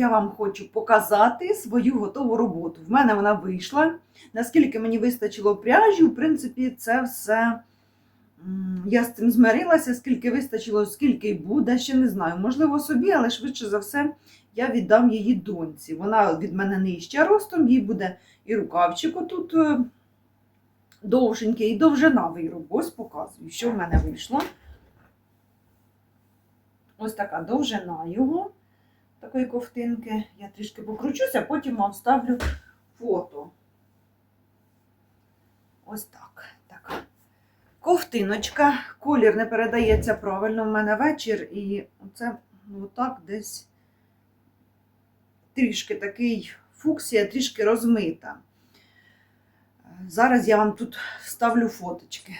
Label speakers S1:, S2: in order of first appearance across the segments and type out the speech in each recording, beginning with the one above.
S1: Я вам хочу показати свою готову роботу. В мене вона вийшла. Наскільки мені вистачило пряжі, в принципі, це все. Я з цим змирилася, скільки вистачило, скільки й буде, ще не знаю. Можливо, собі, але швидше за все я віддам її доньці. Вона від мене нижча ростом, їй буде і рукавчик отут е, довшенький, і довжина виробу. Ось показую, що в мене вийшло. Ось така довжина його, такої ковтинки. Я трішки покручуся, потім вам вставлю фото. Ось так. так. Ковтиночка. Колір не передається правильно. В мене вечір, і це ну, так десь трішки такий фуксія, трішки розмита. Зараз я вам тут вставлю фоточки.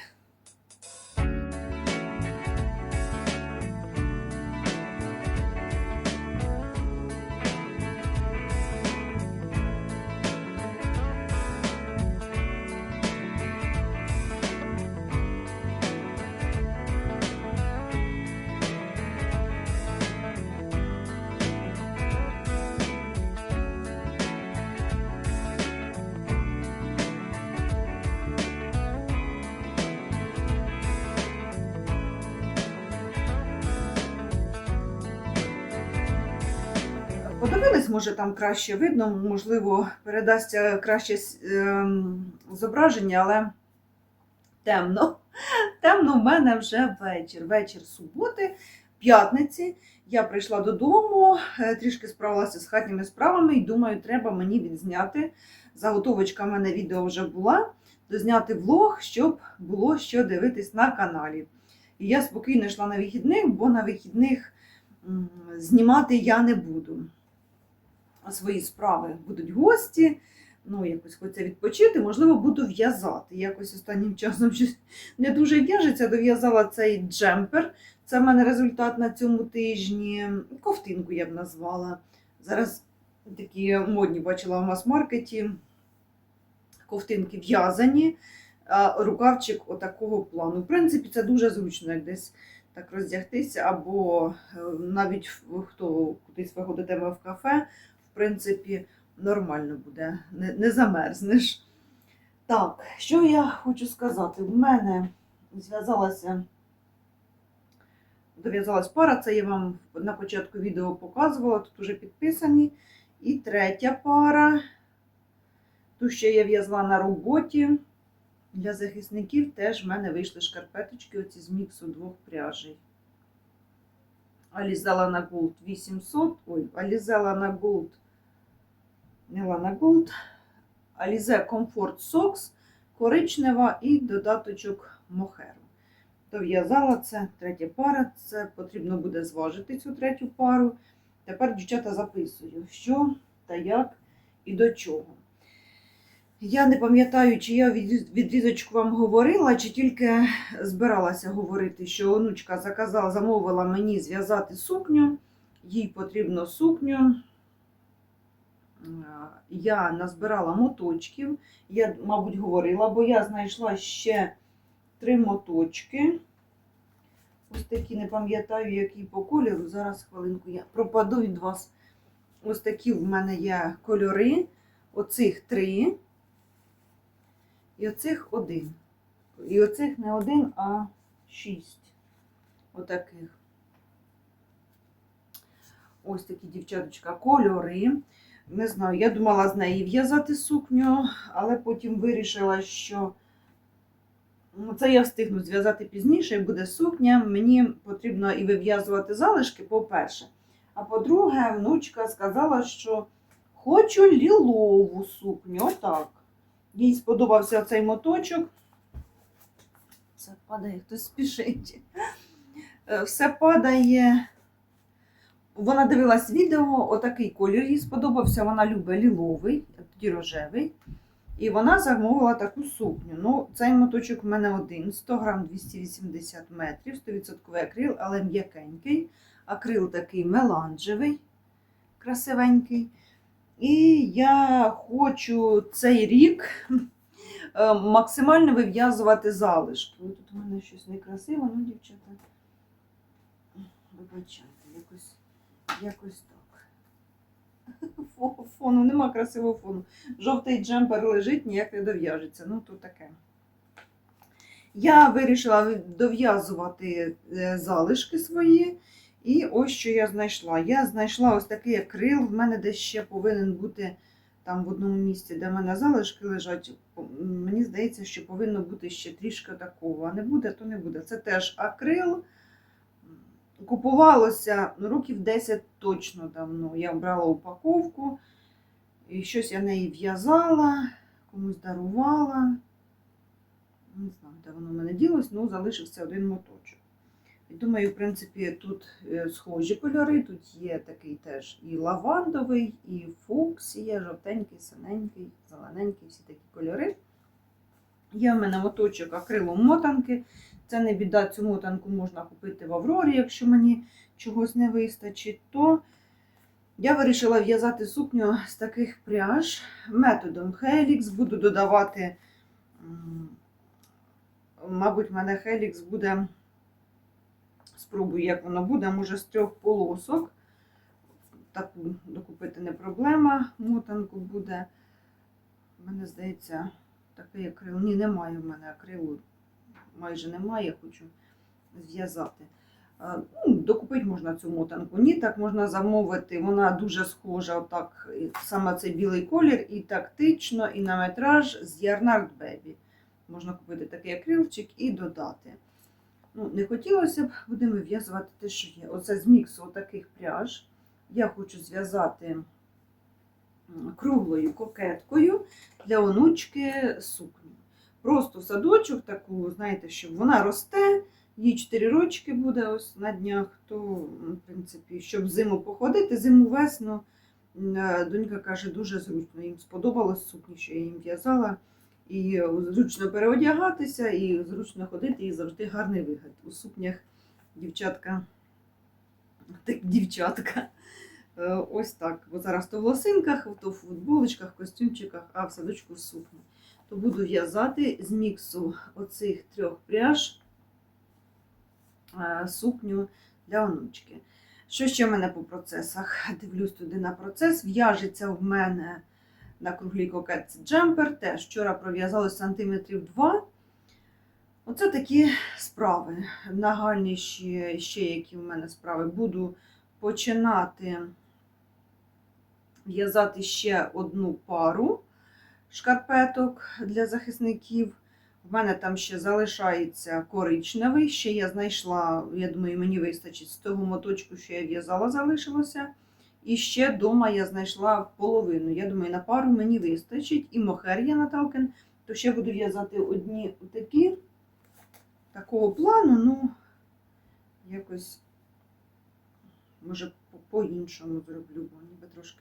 S1: Може там краще видно, можливо, передасться краще ем, зображення, але темно. Темно в мене вже вечір. Вечір суботи, п'ятниці. Я прийшла додому, е, трішки справилася з хатніми справами і думаю, треба мені відзняти. Заготовочка в мене відео вже була, дозняти влог, щоб було що дивитись на каналі. І я спокійно йшла на вихідних, бо на вихідних знімати я не буду свої справи будуть гості, ну, якось хочеться відпочити, можливо, буду в'язати. Якось останнім часом щось не дуже в'яжеться, дов'язала цей джемпер. Це в мене результат на цьому тижні. Ковтинку я б назвала. Зараз такі модні бачила в мас-маркеті. Ковтинки в'язані, рукавчик отакого плану. В принципі, це дуже зручно, як десь так роздягтися, або е, навіть хто кудись ви ходите в кафе, принципі, нормально буде, не, не замерзнеш. Так, що я хочу сказати? У мене зв'язалася, дов'язалась пара, це я вам на початку відео показувала, тут вже підписані. І третя пара, ту, що я в'язала на роботі. Для захисників теж в мене вийшли шкарпеточки, оці з міксу двох пряжей. Алізела на Gold 800. Ой, Алізела на Gold. Lana Gold. Alize Comfort Socks коричнева і додаточок мохеру. Дов'язала це третя пара. Це потрібно буде зважити цю третю пару. Тепер, дівчата, записую, що та як і до чого. Я не пам'ятаю, чи я відрізочку вам говорила, чи тільки збиралася говорити, що онучка заказала, замовила мені зв'язати сукню. Їй потрібно сукню. Е, Я назбирала моточків. Я, мабуть, говорила, бо я знайшла ще три моточки. Ось такі, не пам'ятаю, які по кольору. Зараз хвилинку я пропаду від вас. Ось такі в мене є кольори. Оцих три. І оцих один. І оцих не один, а шість. Отаких. Ось такі, дівчаточка, кольори. Не знаю, я думала з неї в'язати сукню, але потім вирішила, що ну, це я встигну зв'язати пізніше, і буде сукня. Мені потрібно і вив'язувати залишки, по-перше. А по-друге, внучка сказала, що хочу лілову сукню. Отак. Їй сподобався цей моточок. Все падає, хтось спішить. Е, Все падає. Вона дивилась відео, отакий колір їй сподобався. Вона любить ліловий, тоді рожевий. І вона замовила таку сукню. Ну, цей моточок в мене один, 100 грам 280 метрів, 100% акрил, але м'якенький. Акрил такий меланжевий, красивенький. І я хочу цей рік е, максимально вив'язувати залишки. Тут у мене щось некрасиво, ну, дівчата. Вибачайте, якось Якось так. Фону, нема красивого фону. Жовтий джемпер лежить, ніяк не дов'яжеться. Ну, то таке. Я вирішила дов'язувати е, залишки свої. І ось що я знайшла. Я знайшла ось такий акрил. В мене десь ще повинен бути там в одному місці, де в мене залишки лежать. Мені здається, що повинно бути ще трішки такого. А не буде, то не буде. Це теж акрил. Купувалося ну, років 10 точно давно. Я брала упаковку, і щось я неї в'язала, комусь дарувала. Не знаю, де воно в мене ділось, ну залишився один моточок. І думаю, в принципі, тут е, схожі кольори, тут є такий теж і лавандовий, і фуксія, жовтенький, синенький, зелененький, всі такі кольори. Є в мене моточок акрилом мотанки. Це не біда, цю мотанку можна купити в Аврорі, якщо мені чогось не вистачить, то я вирішила в'язати сукню з таких пряж методом Helix. Буду додавати, мабуть, в мене Helix буде, спробую, як воно буде, може з трьох полосок. Таку докупити не проблема. Мотанку буде. Мені здається, такий акрил. Ні, немає в мене акрилу майже немає, хочу зв'язати. Ну, докупити можна цю мотанку. Ні, так можна замовити. Вона дуже схожа, отак, саме цей білий колір, і тактично, і на метраж з Yarnard Baby. Можна купити такий акрилчик і додати. Ну, не хотілося б, будемо в'язувати те, що є. Оце з міксу таких пряж. Я хочу зв'язати круглою кокеткою для онучки сукню. Просто садочок таку, знаєте, щоб вона росте, їй 4 рочки буде ось на днях, то, в принципі, щоб зиму походити, зиму весну. е, Донька каже, дуже зручно. Їм сподобалось сукні, що я їм в'язала. І е, зручно переодягатися, і зручно ходити, і завжди гарний вигляд. У сукнях дівчатка, так, дівчатка. Е, Ось так. Бо зараз то в лосинках, то в футболочках, костюмчиках, а в садочку сукні то буду в'язати з міксу оцих трьох пряж е, сукню для онучки. Що ще в мене по процесах? Дивлюсь туди на процес. В'яжеться в мене на круглій кокетці джемпер. Теж вчора пров'язали сантиметрів 2. Оце такі справи. Нагальні ще, ще які в мене справи. Буду починати в'язати ще одну пару шкарпеток для захисників. В мене там ще залишається коричневий. Ще я знайшла, я думаю, мені вистачить з того моточку, що я в'язала, залишилося. І ще вдома я знайшла половину. Я думаю, на пару мені вистачить. І мохер є Наталкин. То ще буду в'язати одні такі, такого плану, ну, якось, може, по-іншому зроблю, бо ніби трошки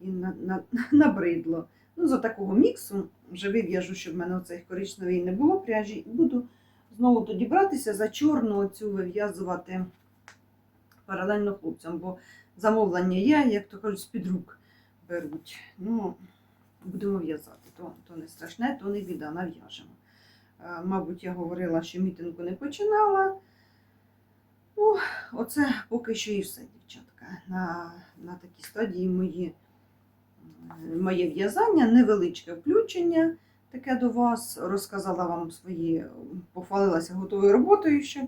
S1: і на, на, набридло. Ну, за такого міксу вже вив'яжу, щоб в мене оцей коричневий не було пряжі. І буду знову тоді братися за чорну оцю вив'язувати паралельно хлопцям, бо замовлення є, як то кажуть, з-під рук беруть. Ну, будемо в'язати. То, то не страшне, то не біда, нав'яжемо. Е, Мабуть, я говорила, що мітинку не починала. Ну, оце поки що і все, дівчатка. На, на такій стадії мої моє в'язання, невеличке включення таке до вас. Розказала вам свої, похвалилася готовою роботою, щоб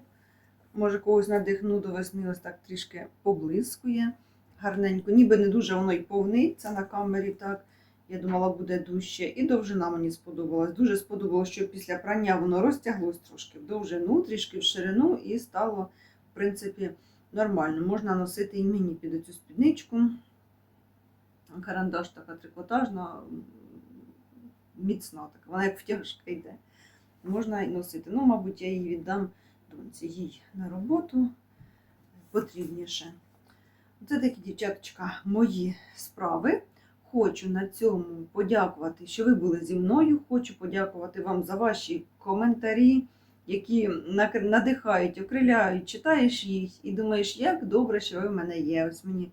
S1: може когось надихну до весни, ось так трішки поблискує гарненько. Ніби не дуже воно й повниться на камері. так. Я думала, буде дужче. І довжина мені сподобалась. Дуже сподобалось, що після прання воно розтяглось трошки в довжину, трішки в ширину, і стало, в принципі, нормально. Можна носити і мені під цю спідничку. Карандаш така трикотажна, міцна така, вона як втяжка йде. Можна і носити. Ну, мабуть, я її віддам доньці їй на роботу потрібніше. Це такі, дівчаточка, мої справи. Хочу на цьому подякувати, що ви були зі мною. Хочу подякувати вам за ваші коментарі, які надихають, окриляють, читаєш їх і думаєш, як добре, що ви в мене є. Ось мені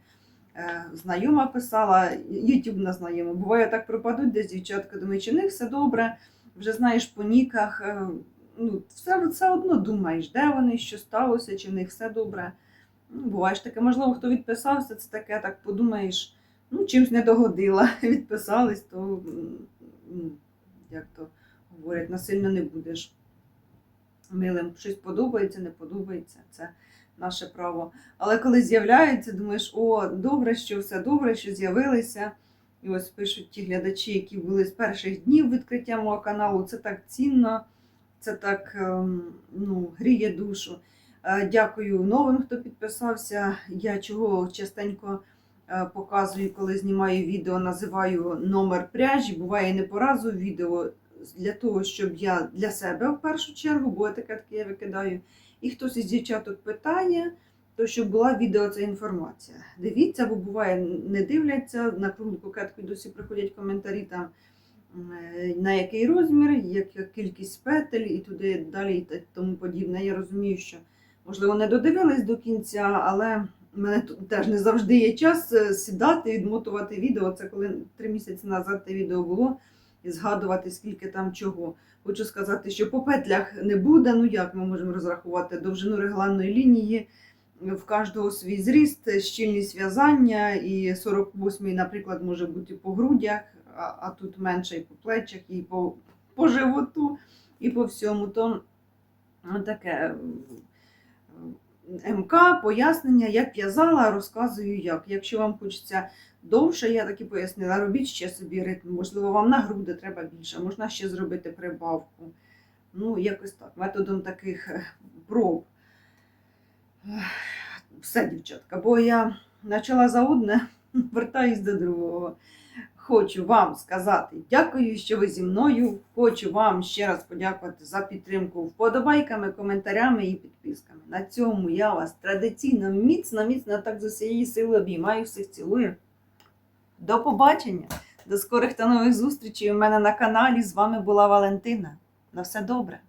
S1: знайома писала, Ютубна знайома. Буває, так пропадуть десь дівчатка, думаю, чи них все добре, вже знаєш по ніках. е, Ну, все, все одно думаєш, де вони, що сталося, чи в них все добре. Ну, буває таке, можливо, хто відписався, це таке, так подумаєш, ну, чимсь не догодила. Відписались, то як то говорять, насильно не будеш милим. Щось подобається, не подобається. Це наше право. Але коли з'являється, думаєш, о, добре, що все добре, що з'явилися. І ось пишуть ті глядачі, які були з перших днів відкриття мого каналу. Це так цінно, це так ем, ну, гріє душу. Е, Дякую новим, хто підписався. Я чого частенько е, показую, коли знімаю відео, називаю номер пряжі. Буває не по разу відео для того, щоб я для себе в першу чергу, бо етикетки я викидаю. І хтось із дівчаток питає, то щоб була відео ця інформація. Дивіться, бо буває, не дивляться, на круглу кокетку досі приходять коментарі там. е, На який розмір, яка кількість петель і туди далі і тому подібне. Я розумію, що можливо не додивились до кінця, але в мене тут теж не завжди є час е, сідати, відмотувати відео. Це коли три місяці назад те відео було, і згадувати, скільки там чого. Хочу сказати, що по петлях не буде. Ну як ми можемо розрахувати довжину регланної лінії? В кожного свій зріст, щільність в'язання, і 48-й, наприклад, може бути по грудях, а, а тут менше і по плечах, і по, по животу, і по всьому. То ну, таке МК, пояснення, як в'язала, розказую як. Якщо вам хочеться довше, я так пояснила, робіть ще собі ритм. Можливо, вам на груди треба більше, можна ще зробити прибавку. Ну, якось так, методом таких е, проб. Все, дівчатка, бо я почала за одне, вертаюсь до другого. Хочу вам сказати дякую, що ви зі мною. Хочу вам ще раз подякувати за підтримку вподобайками, коментарями і підписками. На цьому я вас традиційно міцно, міцно так з усієї сили обіймаю, всіх цілую. До побачення, до скорих та нових зустрічей у мене на каналі. З вами була Валентина. На все добре.